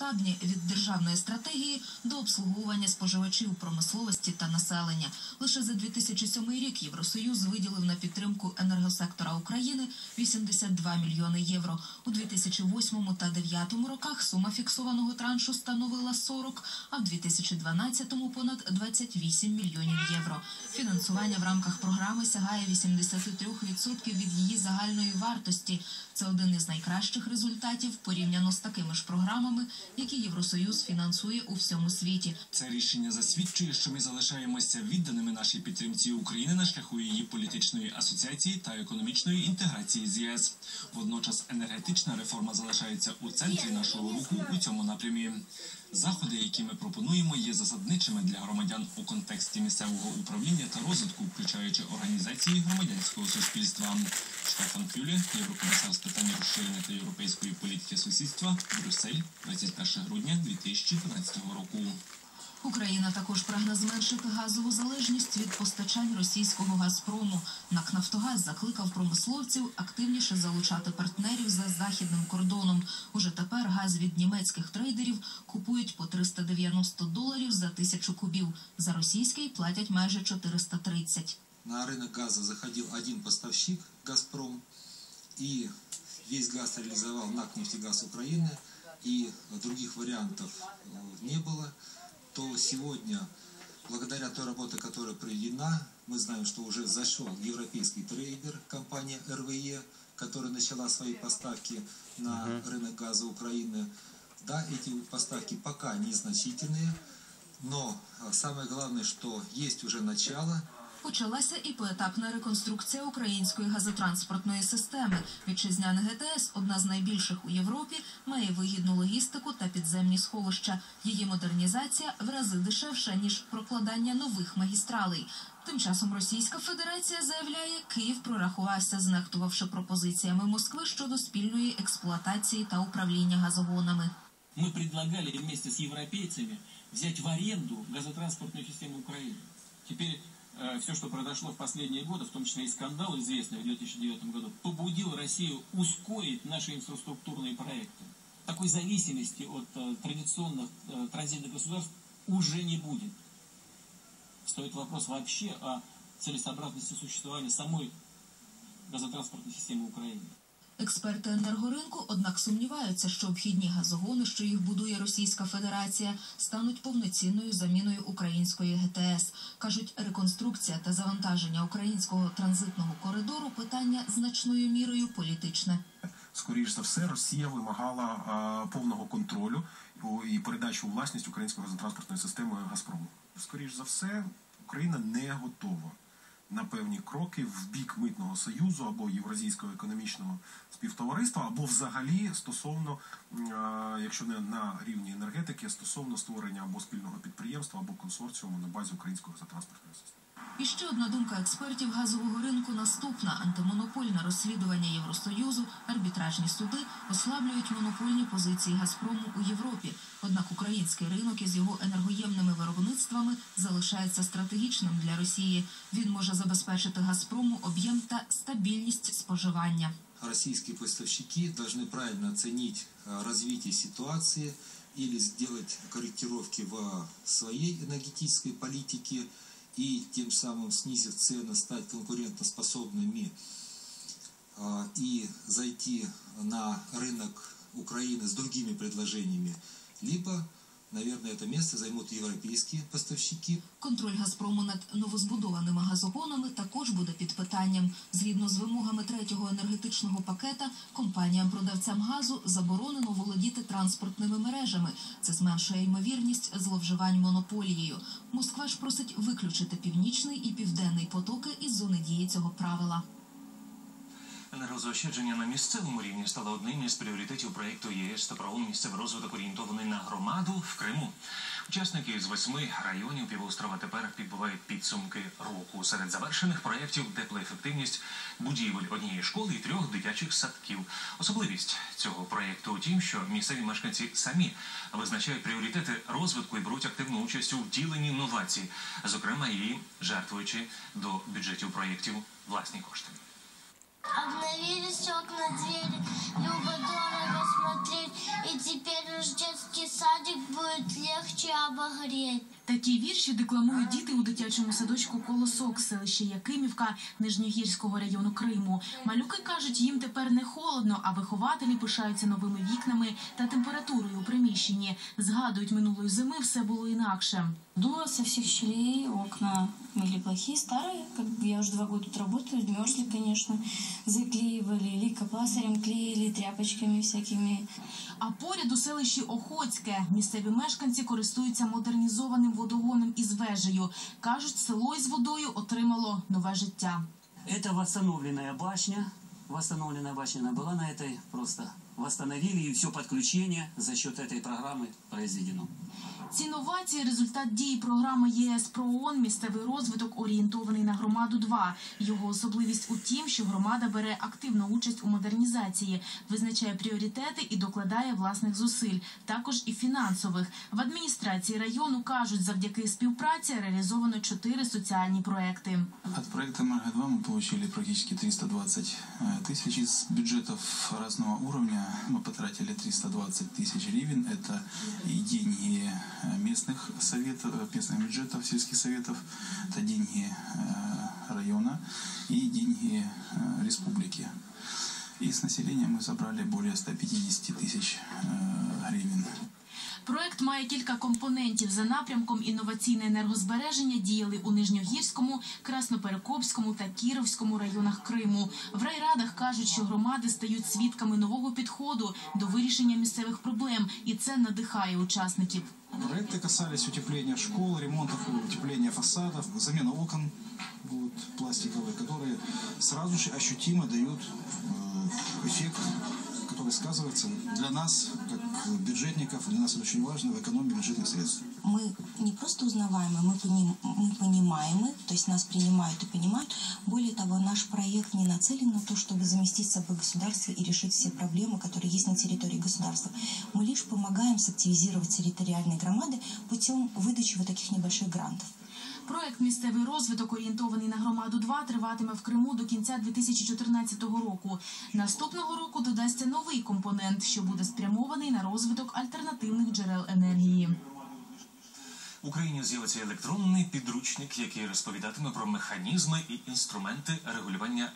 масштабні від державної стратегії до обслуговування споживачів промисловості та населення. Лише за 2007 рік Євросоюз виділив на підтримку енергосектора України 82 мільйони євро. У 2008 та 2009 роках сума фіксованого траншу становила 40, а в 2012 понад 28 мільйонів євро. Фінансування в рамках програми сягає 83% від її загальної вартості. Це один із найкращих результатів порівняно з такими ж програмами, які Євросоюз фінансує у всьому світі. Це рішення засвідчує, що ми залишаємося відданими нашій підтримці України на шляху її політичної асоціації та економічної інтеграції з ЄС. Водночас енергетична реформа залишається у центрі нашого руху у цьому напрямі. Заходи, які ми пропонуємо, є засадничими для громадян у контексті місцевого управління та розвитку, включаючи організації громадянського суспільства. Штефан Фюле, єврокомісар з питань розширення та європейської політики сусідства, Брюссель, 21 грудня 2012 року. Україна також прагне зменшити газову залежність від постачань російського газпрому. НАК «Нафтогаз» закликав промисловців активніше залучати партнерів за західним кордоном. Уже тепер газ від німецьких трейдерів купують по 390 доларів за тисячу кубів. За російський платять майже 430. На рынок газа заходил один поставщик «Газпром», и весь газ реализовал НАК «Нефтегаз Украины», и других вариантов э, не было, то сегодня, благодаря той работе, которая проведена, мы знаем, что уже зашел европейский трейдер, компания РВЕ, которая начала свои поставки на рынок газа Украины. Да, эти поставки пока незначительные, но а, самое главное, что есть уже начало, Почалася і поетапна реконструкція української газотранспортної системи. Вітчизняне ГТС, одна з найбільших у Європі, має вигідну логістику та підземні сховища. Її модернізація в рази дешевша ніж прокладання нових магістралей. Тим часом Російська Федерація заявляє, Київ прорахувався, знехтувавши пропозиціями Москви щодо спільної експлуатації та управління газогонами. Мы предлагали вместе с европейцами взять в аренду газотранспортную систему Украины. Теперь все, что произошло в последние годы, в том числе и скандал, известный в 2009 году, побудил Россию ускорить наши инфраструктурные проекты. Такой зависимости от э, традиционных э, транзитных государств уже не будет. Стоит вопрос вообще о целесообразности существования самой газотранспортной системы Украины. Експерти енергоринку, однак, сумніваються, що обхідні газогони, що їх будує Російська Федерація, стануть повноцінною заміною української ГТС. кажуть, реконструкція та завантаження українського транзитного коридору питання значною мірою політичне. скоріш за все, Росія вимагала а, повного контролю і передачу власність української газотранспортної системи Газпрому. Скоріш за все, Україна не готова на певні кроки в бік митного союзу або євразійського економічного співтовариства, або взагалі стосовно, якщо не на рівні енергетики, стосовно створення або спільного підприємства, або консорціуму на базі української газотранспортної системи. І ще одна думка експертів газового ринку наступна: антимонопольне розслідування Євросоюзу, арбітражні суди ослаблюють монопольні позиції Газпрому у Європі. Однак український ринок із його енергоємними виробництвами залишається стратегічним для Росії. Він може забезпечити Газпрому об'єм та стабільність споживання. российские поставщики должны правильно оценить э, развитие ситуации или сделать корректировки в своей энергетической политике И тем самым снизив цены, стать конкурентоспособными э, и зайти на рынок Украины с другими предложениями, либо, наверное, это место займут европейские поставщики, Контроль Газпрому над новозбудованими газогонами також буде під питанням. Згідно з вимогами третього енергетичного пакета, компаніям-продавцям газу заборонено володіти транспортними мережами. Це зменшує ймовірність зловживань монополією. Москва ж просить виключити північний і південний потоки із зони дії цього правила. Енергозаощадження на місцевому рівні стало одним із пріоритетів проєкту ЄС та програм місцевий розвиток орієнтований на громаду в Криму. Учасники з восьми районів півострова тепер підбивають підсумки року. Серед завершених проєктів теплоефективність будівель однієї школи і трьох дитячих садків. Особливість цього проєкту у тім, що місцеві мешканці самі визначають пріоритети розвитку і беруть активну участь у втіленні інновацій, зокрема і жертвуючи до бюджетів проєктів власні кошти. Обновились окна, двери, любо дорого смотреть. И теперь уж детский садик будет легче обогреть. Такі вірші декламують діти у дитячому садочку Колосок, селище Якимівка Нижньогірського району Криму. Малюки кажуть, їм тепер не холодно, а вихователі пишаються новими вікнами та температурою у приміщенні. Згадують, минулої зими все було інакше. Дуло со всех щелей, окна были плохие, старые, как бы я уже два года тут работаю, мерзли, конечно, заклеивали, лейкопластырем клеили, тряпочками всякими. А поряд у селищі Охоцьке місцеві мешканці користуються модернізованим водогоном із вежею. кажуть, село із водою отримало нове життя. Это восстановленная башня. Восстановленная башня она была на этой, просто восстановили, и все подключение за счет этой программы произведено. Ці новації результат дії програми ЄС про ООН «Місцевий розвиток орієнтований на громаду 2 Його особливість у тім, що громада бере активну участь у модернізації, визначає пріоритети і докладає власних зусиль, також і фінансових. В адміністрації району кажуть, завдяки співпраці реалізовано чотири соціальні проекти. От проекта «Энерго-2» мы получили практически 320 э, тысяч из бюджетов разного уровня. Мы потратили 320 тысяч гривен. Это и деньги э, местных советов, э, местных бюджетов, сельских советов, это деньги э, района и деньги э, республики. И с населения мы забрали более 150 тысяч. Проект має кілька компонентів. За напрямком інноваційне енергозбереження діяли у Нижньогірському, Красноперекопському та Кіровському районах Криму. В райрадах кажуть, що громади стають свідками нового підходу до вирішення місцевих проблем, і це надихає учасників. Проекты касались утепления школ, ремонтов и утепления фасадов, замена окон вот, пластиковые, которые сразу же ощутимо дают э, эффект, который сказывается для нас, как бюджетников, для нас очень важно в экономии бюджетных средств. мы не просто узнаваемы, мы, поним- мы понимаемы, то есть нас принимают и понимают. Более того, наш проект не нацелен на то, чтобы заместить собой государство и решить все проблемы, которые есть на территории государства. Мы лишь помогаем сактивизировать территориальные громады путем выдачи вот таких небольших грантов. Проект місцевий розвиток орієнтований на громаду 2 триватиме в Криму до кінця 2014 року. Наступного року додасться новий компонент, що буде спрямований на розвиток альтернативних джерел енергії. В Україні з'явиться електронний підручник, який розповідатиме про механізми і інструменти регулювання